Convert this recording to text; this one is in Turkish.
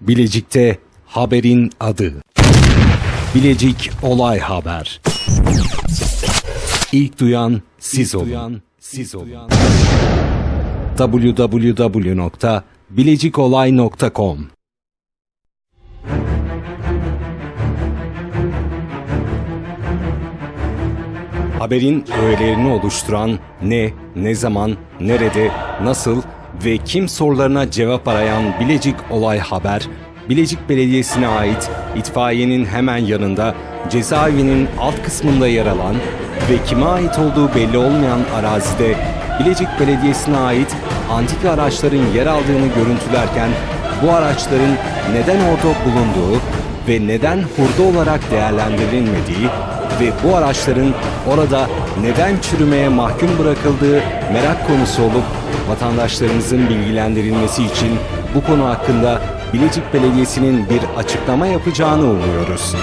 Bilecik'te haberin adı. Bilecik Olay Haber. İlk duyan siz olun. siz olun. www.bilecikolay.com Haberin öğelerini oluşturan ne, ne zaman, nerede, nasıl ve kim sorularına cevap arayan Bilecik Olay Haber, Bilecik Belediyesi'ne ait itfaiyenin hemen yanında cezaevinin alt kısmında yer alan ve kime ait olduğu belli olmayan arazide Bilecik Belediyesi'ne ait antik araçların yer aldığını görüntülerken bu araçların neden orada bulunduğu ve neden hurda olarak değerlendirilmediği ve bu araçların orada neden çürümeye mahkum bırakıldığı merak konusu olup vatandaşlarımızın bilgilendirilmesi için bu konu hakkında Bilecik Belediyesi'nin bir açıklama yapacağını umuyoruz.